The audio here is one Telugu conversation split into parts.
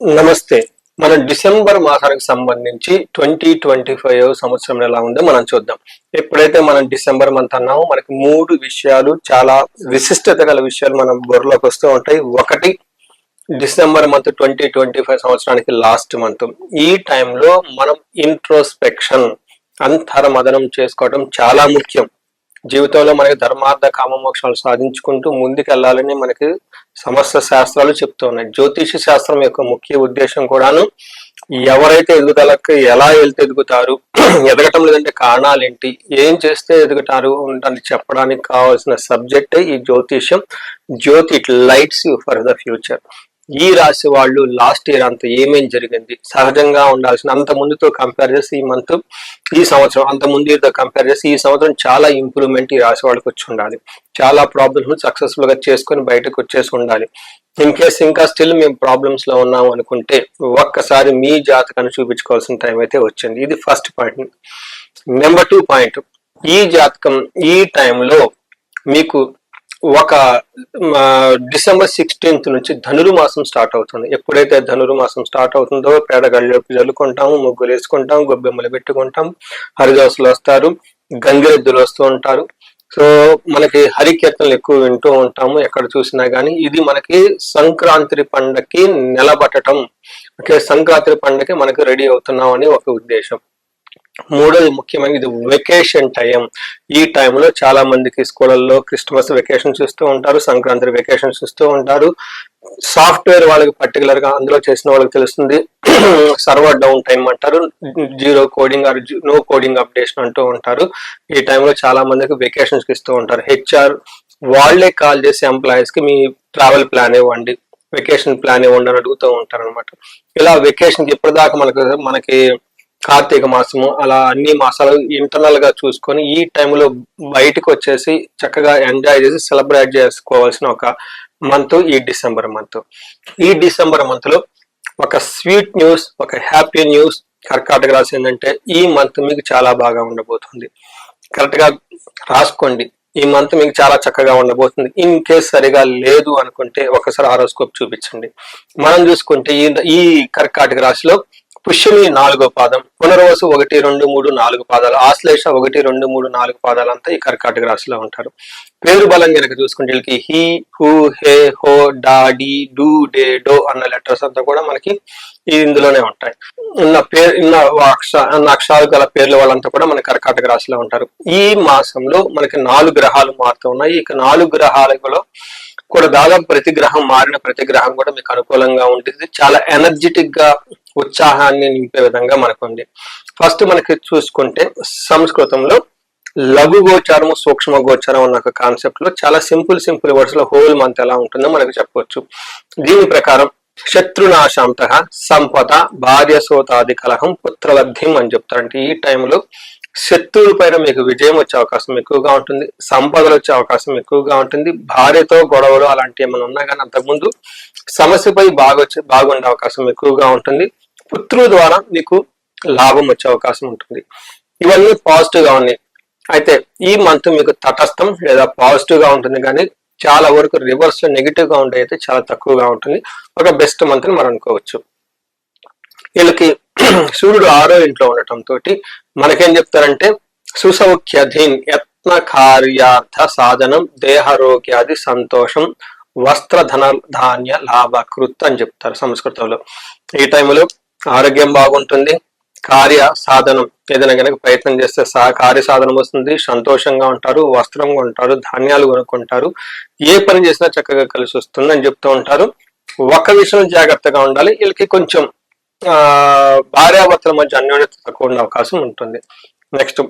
నమస్తే. మన డిసెంబర్ మాసానికి సంబంధించి ట్వంటీ ట్వంటీ ఫైవ్ సంవత్సరం ఎలా ఉందో మనం చూద్దాం. ఎప్పుడైతే మనం డిసెంబర్ మంత్ అన్నామో మనకి మూడు విషయాలు చాలా విశిష్టత గల విషయాలు మనం బుర్రలోకి వస్తూ ఉంటాయి. ఒకటి December month twenty twenty five సంవత్సరానికి లాస్ట్ మంత్. ఈ టైంలో మనం ఇంట్రోస్పెక్షన్ అంతర్మదనం చేసుకోవడం చాలా ముఖ్యం. జీవితంలో మనకి ధర్మార్థ కామమోక్షాలు సాధించుకుంటూ ముందుకెళ్ళాలని మనకి సమస్త శాస్త్రాలు చెప్తూ ఉన్నాయి. జ్యోతిష శాస్త్రం యొక్క ముఖ్య ఉద్దేశం కూడాను ఎవరైతే ఎదుగుదలకు ఎలా వెళ్తే ఎదుగుతారు ఎదగటం లేదంటే కారణాలు ఏంటి ఏం చేస్తే ఎదుగుతారు అని చెప్పడానికి కావాల్సిన సబ్జెక్టే ఈ జ్యోతిష్యం. Jyoti it lights you for the future. ఈ రాశి వాళ్ళు లాస్ట్ ఇయర్ అంత ఏమేం జరిగింది? సహజంగా ఉండాల్సిన అంత ముందుతో కంపేర్ చేసి ఈ మంత్ ఈ సంవత్సరం అంత ముందుతో కంపేర్ చేసి ఈ సంవత్సరం చాలా ఇంప్రూవ్మెంట్ ఈ రాశి వాళ్ళకి వచ్చి ఉండాలి. చాలా ప్రాబ్లమ్స్ సక్సెస్ఫుల్గా చేసుకొని బయటకు వచ్చేసి ఉండాలి. ఇన్ కేస్ ఇంకా స్టిల్ మేము ప్రాబ్లమ్స్లో ఉన్నాం అనుకుంటే ఒక్కసారి మీ జాతకాన్ని చూపించుకోవాల్సిన టైం అయితే వచ్చింది. ఇది first point number two point ఈ జాతకం ఈ టైంలో మీకు ఒక డిసెంబర్ సిక్స్టీన్త్ నుంచి ధనురు మాసం స్టార్ట్ అవుతుంది. ఎప్పుడైతే ధనురు మాసం స్టార్ట్ అవుతుందో పేడగళ్ళలోకి చల్లుకుంటాము జల్లుకుంటాము ముగ్గులు వేసుకుంటాం గొబ్బెమ్మలు పెట్టుకుంటాం హరిదాసులు వస్తారు గంగిరెద్దులు వస్తూ ఉంటారు. సో మనకి హరికీర్తనలు ఎక్కువ వింటూ ఉంటాము ఎక్కడ చూసినా గానీ. ఇది మనకి సంక్రాంతి పండగకి నిలబట్టడం ఓకే సంక్రాంతి పండగకి మనకి రెడీ అవుతున్నాం అని ఒక ఉద్దేశం. మూడోది ముఖ్యమైన ఇది వెకేషన్ టైం ఈ టైంలో చాలా మందికి స్కూళ్ళల్లో క్రిస్మస్ వెకేషన్స్ చూస్తూ ఉంటారు సంక్రాంతి వెకేషన్ చూస్తూ ఉంటారు. సాఫ్ట్వేర్ వాళ్ళకి పర్టికులర్గా అందులో చేసిన వాళ్ళకి తెలుస్తుంది. సర్వర్ డౌన్ టైం అంటారు zero coding or no coding updation అంటూ ఉంటారు. ఈ టైంలో చాలా మందికి వెకేషన్స్ ఇస్తూ ఉంటారు. హెచ్ఆర్ వాళ్ళే కాల్ చేసి ఎంప్లాయీస్కి మీ ట్రావెల్ ప్లాన్ ఇవ్వండి వెకేషన్ ప్లాన్ ఇవ్వండి అని అడుగుతూ ఉంటారు అనమాట ఇలా వెకేషన్ ఇప్పటిదాకా మనకు మనకి కార్తీక మాసము అలా అన్ని మాసాలు ఇంటర్నల్గా చూసుకొని ఈ టైంలో బయటకు వచ్చేసి చక్కగా ఎంజాయ్ చేసి సెలబ్రేట్ చేసుకోవాల్సిన ఒక మంత్ ఈ డిసెంబర్ మంత్ ఈ డిసెంబర్ మంత్లో ఒక స్వీట్ న్యూస్ ఒక హ్యాపీ న్యూస్ కర్కాటక రాసి ఏంటంటే ఈ మంత్ మీకు చాలా బాగా ఉండబోతుంది. కరెక్ట్గా రాసుకోండి. ఈ మంత్ మీకు చాలా చక్కగా ఉండబోతుంది. ఇన్ కేస్ సరిగా లేదు అనుకుంటే ఒకసారి హారోస్కోప్ చూపించండి. మనం చూసుకుంటే ఈ ఈ కర్కాటక రాశిలో పుష్యమి నాలుగో పాదం పునర్వసు ఒకటి రెండు మూడు నాలుగు పాదాలు ఆశ్లేష ఒకటి రెండు మూడు నాలుగు పాదాలు అంతా ఈ కర్కాటక రాశిలో ఉంటారు. పేరు బలం కనుక చూసుకుంటే వీళ్ళకి హీ హూ హే హో డా డి డూ డే డో అన్న లెటర్స్ అంతా కూడా మనకి ఇందులోనే ఉంటాయి. ఉన్న పేరు ఉన్న అక్ష అక్షరాలు గల పేర్ల వాళ్ళంతా కూడా మన కర్కాటక రాశిలో ఉంటారు. ఈ మాసంలో మనకి నాలుగు గ్రహాలు మారుతూ ఉన్నాయి. ఇక నాలుగు గ్రహాలలో కూడా దాదాపు ప్రతి గ్రహం మారిన ప్రతి గ్రహం కూడా మీకు అనుకూలంగా ఉంటుంది. చాలా ఎనర్జెటిక్గా ఉత్సాహాన్ని నింపే విధంగా మనకు ఉంది ఫస్ట్ మనకి చూసుకుంటే సంస్కృతంలో లఘు గోచారము సూక్ష్మ గోచారం అన్న ఒక కాన్సెప్ట్లో చాలా సింపుల్ సింపుల్ వర్డ్స్లో హోల్ మంత్ ఎలా ఉంటుందో మనకు చెప్పవచ్చు దీని ప్రకారం శత్రునాశాంత సంపద భార్య సోతాది కలహం పుత్రలబ్ధిం అని చెప్తారంటే ఈ టైంలో శత్రువుల పైన మీకు విజయం వచ్చే అవకాశం ఎక్కువగా ఉంటుంది సంపదలు వచ్చే అవకాశం ఎక్కువగా ఉంటుంది భార్యతో గొడవలు అలాంటివి ఏమైనా ఉన్నా కానీ అంతకుముందు సమస్యపై బాగా వచ్చే బాగుండే అవకాశం ఎక్కువగా ఉంటుంది. పుత్రుల ద్వారా మీకు లాభం వచ్చే అవకాశం ఉంటుంది. ఇవన్నీ పాజిటివ్గా ఉన్నాయి. అయితే ఈ మంత్ మీకు తటస్థం లేదా పాజిటివ్గా ఉంటుంది కానీ చాలా వరకు రివర్స్లో నెగిటివ్గా ఉండే అయితే చాలా తక్కువగా ఉంటుంది. ఒక బెస్ట్ మంత్ అని మనం అనుకోవచ్చు. వీళ్ళకి సూర్యుడు ఆరో ఇంట్లో ఉండటం తోటి మనకేం చెప్తారంటే సుసౌఖ్యధీన్ యత్న కార్యార్థ సాధనం దేహారోగ్యాది సంతోషం వస్త్రధన ధాన్య లాభకృత్ అని చెప్తారు సంస్కృతంలో. ఈ టైంలో ఆరోగ్యం బాగుంటుంది కార్య సాధనం ఏదైనా కనుక ప్రయత్నం చేస్తే సా కార్య సాధనం వస్తుంది సంతోషంగా ఉంటారు వస్త్రం కొంటారు ధాన్యాలు కొనుక్కుంటారు ఏ పని చేసినా చక్కగా కలిసి వస్తుంది అని చెప్తూ ఉంటారు. ఒక విషయం జాగ్రత్తగా ఉండాలి వీళ్ళకి కొంచెం భార్యాభర్తల మధ్య అన్యోన్యత తక్కువ ఉండే అవకాశం ఉంటుంది. నెక్స్ట్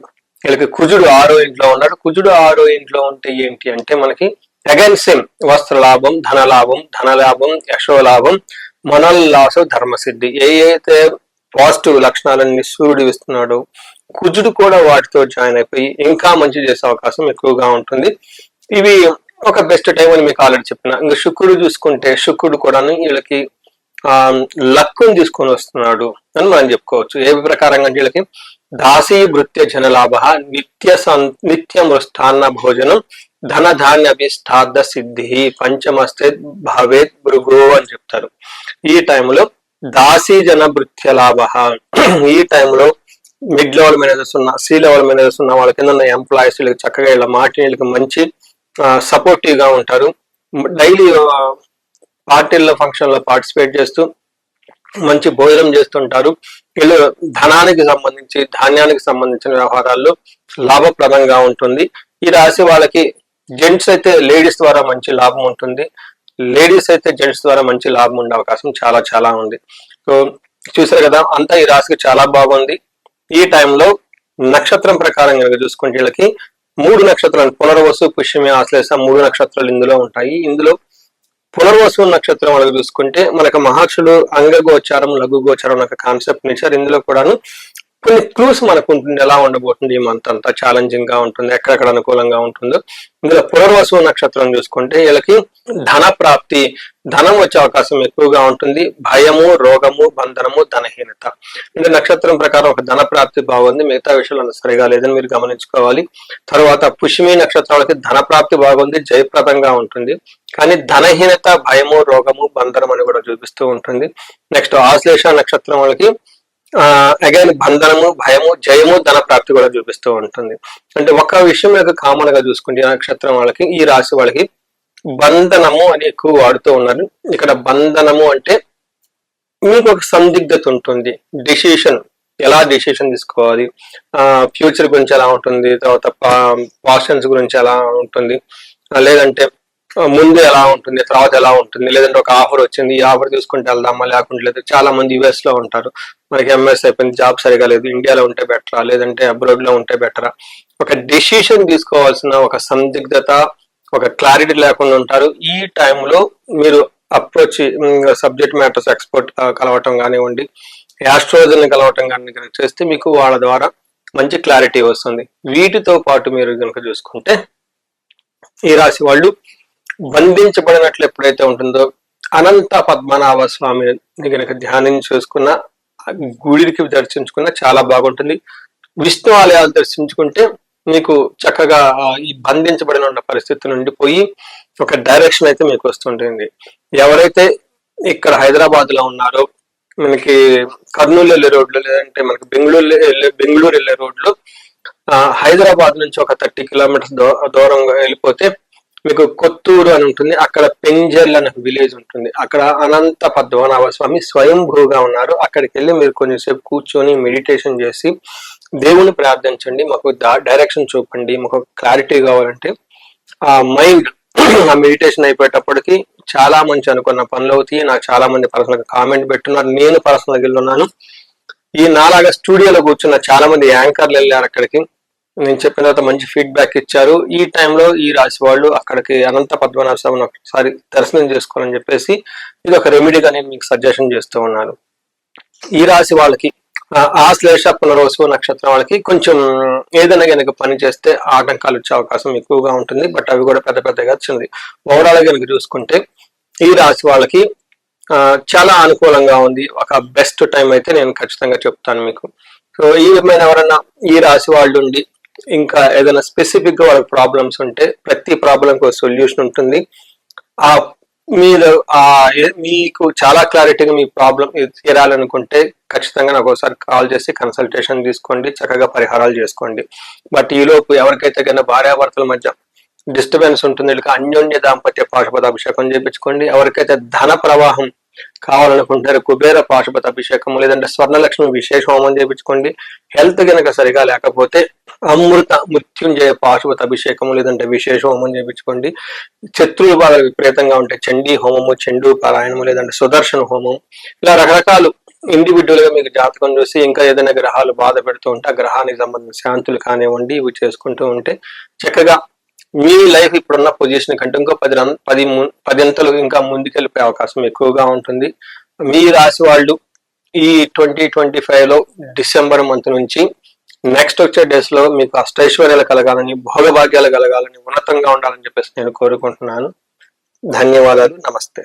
వీళ్ళకి కుజుడు ఆరో ఇంట్లో ఉన్నాడు. కుజుడు ఆరో ఇంట్లో ఉంటే ఏంటి అంటే మనకి అగైన్ సేమ్ వస్త్ర లాభం ధన లాభం ధన లాభం యశో లాభం మనోల్లాస ధర్మసిద్ధి. ఏ అయితే పాజిటివ్ లక్షణాలన్నీ సూర్యుడు ఇస్తున్నాడు కుజుడు కూడా వాటితో జాయిన్ అయిపోయి ఇంకా మంచి చేసే అవకాశం ఎక్కువగా ఉంటుంది. ఇవి ఒక బెస్ట్ టైం అని మీకు ఆల్రెడీ చెప్పిన. ఇంకా శుక్రుడు చూసుకుంటే శుక్రుడు కూడా వీళ్ళకి లక్కుని తీసుకొని వస్తున్నాడు అని మనం చెప్పుకోవచ్చు. ఏ ప్రకారంగా వీళ్ళకి దాసీ భృత్య జనలాభ నిత్య సం నిత్యం మృష్టాన్న భోజనం ధన ధాన్య అభిష్టార్థ సిద్ధి పంచమస్తే భవేత్ భృగో అని చెప్తారు. ఈ టైంలో దాసీ జన భృత్య లాభ ఈ టైంలో మిడ్ లెవెల్ మేనేజర్స్ ఉన్న సి లెవెల్ మేనేజర్స్ ఉన్న వాళ్ళ కింద ఉన్న ఎంప్లాయీస్ వీళ్ళకి చక్కగా ఇలా మాటి వీళ్ళకి మంచి సపోర్టివ్గా ఉంటారు. డైలీ పార్టీల్లో ఫంక్షన్లో పార్టిసిపేట్ చేస్తూ మంచి భోజనం చేస్తుంటారు. వీళ్ళు ధనానికి సంబంధించి ధాన్యానికి సంబంధించిన వ్యవహారాల్లో లాభప్రదంగా ఉంటుంది. ఈ రాశి వాళ్ళకి జెంట్స్ అయితే లేడీస్ ద్వారా మంచి లాభం ఉంటుంది. లేడీస్ అయితే జెంట్స్ ద్వారా మంచి లాభం ఉండే అవకాశం చాలా చాలా ఉంది. సో చూసారు కదా అంతా ఈ రాశికి చాలా బాగుంది. ఈ టైంలో నక్షత్రం ప్రకారం కనుక చూసుకుంటే వీళ్ళకి మూడు నక్షత్రాలు పునర్వసు పుష్యమి ఆశ్లేష మూడు నక్షత్రాలు ఇందులో ఉంటాయి. ఇందులో పునర్వసు నక్షత్రం వాళ్ళకి చూసుకుంటే మనకు మహాక్షులు అంగగోచారం లఘుగోచారం అనే కాన్సెప్ట్ ఇచ్చారు ఇందులో కూడాను కొన్ని క్లూస్ మనకు ఉంటుంది ఎలా ఉండబోతుంది ఈ మంత్ అంతా? ఛాలెంజింగ్గా ఉంటుంది ఎక్కడెక్కడ అనుకూలంగా ఉంటుందో? ఇందులో పునర్వసు నక్షత్రం చూసుకుంటే వీళ్ళకి ధన ప్రాప్తి ధనం వచ్చే అవకాశం ఎక్కువగా ఉంటుంది. భయము రోగము బంధనము ధనహీనత. అంటే నక్షత్రం ప్రకారం ఒక ధన ప్రాప్తి బాగుంది మిగతా విషయాలు అంత సరిగా లేదని మీరు గమనించుకోవాలి. తర్వాత పుష్మి నక్షత్రాలకి ధన ప్రాప్తి బాగుంది జయప్రదంగా ఉంటుంది. కానీ ధనహీనత భయము రోగము బంధనం అని కూడా చూపిస్తూ ఉంటుంది. నెక్స్ట్ ఆశ్లేష నక్షత్రం వాళ్ళకి అగైన్ బంధనము భయము జయము ధన ప్రాప్తి కూడా చూపిస్తూ ఉంటుంది. అంటే ఒక విషయం యొక్క కామన్గా చూసుకుంటే నక్షత్రం వాళ్ళకి ఈ రాశి వాళ్ళకి బంధనము అని ఎక్కువ వాడుతూ ఉన్నారు. ఇక్కడ బంధనము అంటే మీకు ఒక సందిగ్ధత ఉంటుంది. డిసిషన్ ఎలా డిసిషన్ తీసుకోవాలి? ఆ ఫ్యూచర్ గురించి ఎలా ఉంటుంది? తర్వాత పాషన్స్ గురించి ఎలా ఉంటుంది? లేదంటే ముందు ఎలా ఉంటుంది తర్వాత ఎలా ఉంటుంది లేదంటే ఒక ఆఫర్ వచ్చింది ఈ ఆఫర్ తీసుకుంటే వెళ్దామా లేకుంటే లేదు. చాలా మంది యుఎస్లో ఉంటారు. మనకి ఎంఎస్ అయిపోయింది జాబ్ సరిగా లేదు ఇండియాలో ఉంటే బెటరా లేదంటే అబ్రాడ్లో ఉంటే బెటరా. ఒక డెసిషన్ తీసుకోవాల్సిన ఒక సందిగ్ధత ఒక క్లారిటీ లేకుండా ఉంటారు. ఈ టైంలో మీరు అప్రోచ్ సబ్జెక్ట్ మ్యాటర్స్ ఎక్స్పర్ట్ కలవటం కానివ్వండి యాస్ట్రోజన్ కలవటం కానీ చేస్తే మీకు వాళ్ళ ద్వారా మంచి క్లారిటీ వస్తుంది. వీటితో పాటు మీరు కనుక చూసుకుంటే ఈ రాశి వాళ్ళు బంధించబడినట్లు ఎప్పుడైతే ఉంటుందో అనంత పద్మనాభ స్వామిని కనుక ధ్యానం చేసుకున్న గుడికి దర్శించుకున్న చాలా బాగుంటుంది. విష్ణు ఆలయాలు దర్శించుకుంటే మీకు చక్కగా ఈ బంధించబడిన ఉన్న పరిస్థితి నుండి పోయి ఒక డైరెక్షన్ అయితే మీకు వస్తుంటుంది. ఎవరైతే ఇక్కడ హైదరాబాద్లో ఉన్నారో మనకి కర్నూలు వెళ్ళే రోడ్లు లేదంటే మనకి బెంగళూరు వెళ్ళే బెంగళూరు వెళ్ళే రోడ్లు ఆ, హైదరాబాద్ నుంచి ఒక థర్టీ కిలోమీటర్స్ దూరంగా వెళ్ళిపోతే మీకు కొత్తూరు అని ఉంటుంది అక్కడ పెంజర్లు అనే విలేజ్ ఉంటుంది. అక్కడ అనంత పద్మనాభ స్వామి స్వయంభూగా ఉన్నారు. అక్కడికి వెళ్ళి మీరు కొంచెంసేపు కూర్చొని మెడిటేషన్ చేసి దేవుని ప్రార్థించండి మాకు డైరెక్షన్ చూపండి మాకు క్లారిటీ కావాలంటే ఆ మైండ్ ఆ మెడిటేషన్ అయిపోయేటప్పటికి చాలా మంచి అనుకున్న పనులు అవుతాయి. నాకు చాలా మంది పర్సనల్ కామెంట్ పెట్టున్నారు. నేను పర్సనల్ వెళ్ళి ఉన్నాను. ఈ నాలాగా స్టూడియోలో కూర్చున్న చాలా మంది యాంకర్లు వెళ్ళారు అక్కడికి. నేను చెప్పిన తర్వాత మంచి ఫీడ్బ్యాక్ ఇచ్చారు. ఈ టైంలో ఈ రాశి వాళ్ళు అక్కడికి అనంత పద్మనాభ స్వామిని ఒకసారి దర్శనం చేసుకోవాలని చెప్పేసి ఇది ఒక రెమెడీగా నేను మీకు సజెషన్ చేస్తూ ఉన్నాను. ఈ రాశి వాళ్ళకి ఆ, శ్లేష పునరోసు నక్షత్రం వాళ్ళకి కొంచెం ఏదైనా కనుక పని చేస్తే ఆటంకాలు వచ్చే అవకాశం ఎక్కువగా ఉంటుంది. బట్ అవి కూడా పెద్ద పెద్దగా వచ్చింది. ఓవరాల్ కనుక చూసుకుంటే ఈ రాశి వాళ్ళకి చాలా అనుకూలంగా ఉంది. ఒక బెస్ట్ టైం అయితే నేను ఖచ్చితంగా చెప్తాను మీకు. సో ఈ విధమైన ఎవరన్నా ఈ రాశి వాళ్ళు ఉండి ఇంకా ఏదైనా స్పెసిఫిక్గా వాళ్ళకి ప్రాబ్లమ్స్ ఉంటే ప్రతి ప్రాబ్లంకి ఒక సొల్యూషన్ ఉంటుంది. ఆ మీరు ఆ మీకు చాలా క్లారిటీగా మీ ప్రాబ్లం తీరాలనుకుంటే ఖచ్చితంగా నాకు ఒకసారి కాల్ చేసి కన్సల్టేషన్ తీసుకోండి చక్కగా పరిహారాలు చేసుకోండి. బట్ ఈలోపు ఎవరికైతే కన్నా భార్యాభర్తల మధ్య డిస్టర్బెన్స్ ఉంటుంది వీళ్ళకి అన్యోన్య దాంపత్య పాశుపత అభిషేకం చేయించుకోండి. ఎవరికైతే ధన ప్రవాహం కావాలనుకుంటారు కుబేర పాశుపత అభిషేకం లేదంటే స్వర్ణలక్ష్మి విశేష హోమం చేయించుకోండి హెల్త్ కనుక సరిగా లేకపోతే అమృత మృత్యుంజయ పాశుపత అభిషేకం లేదంటే విశేష హోమం చేయించుకోండి శత్రువులు బాగా విపరీతంగా ఉంటే చండీ హోమము చండూ పారాయణము లేదంటే సుదర్శన హోమం. ఇలా రకరకాలు ఇండివిజువల్గా మీకు జాతకం చూసి ఇంకా ఏదైనా గ్రహాలు బాధ పెడుతూ ఉంటే ఆ గ్రహానికి సంబంధించిన శాంతులు కానివ్వండి ఇవి చేసుకుంటూ ఉంటే చక్కగా మీ లైఫ్ ఇప్పుడున్న పొజిషన్ కంటే ఇంకో పది రన్- పది పదింతలు ఇంకా ముందుకెళ్ళిపోయే అవకాశం ఎక్కువగా ఉంటుంది. మీ రాశి వాళ్ళు ఈ ట్వంటీ ట్వంటీ ఫైవ్లో డిసెంబర్ మంత్ నుంచి నెక్స్ట్ వచ్చే డేస్లో మీకు అష్టైశ్వర్యాలు కలగాలని భోగభాగ్యాలు కలగాలని ఉన్నతంగా ఉండాలని చెప్పేసి నేను కోరుకుంటున్నాను. ధన్యవాదాలు. నమస్తే.